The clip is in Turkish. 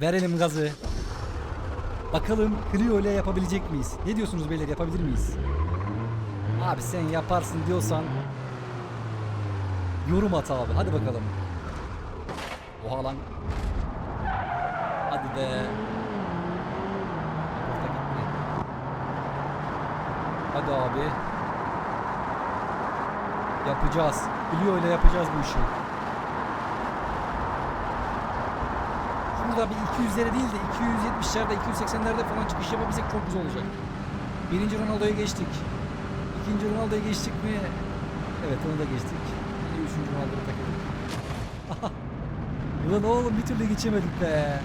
Verelim gazı. Bakalım Clio ile yapabilecek miyiz? Ne diyorsunuz beyler yapabilir miyiz? Abi sen yaparsın diyorsan yorum at abi. Hadi bakalım. Oha lan. Hadi be. Hadi abi. Yapacağız. Clio ile yapacağız bu işi. Şurada bir 200'lere değil de 270'lerde 280'lerde falan çıkış yapabilsek çok güzel olacak. Birinci Ronaldo'ya geçtik. İkinci Ronaldo'ya geçtik mi? Evet onu da geçtik. Üçüncü Ronaldo'ya takıldık. Ulan oğlum bir türlü geçemedik be.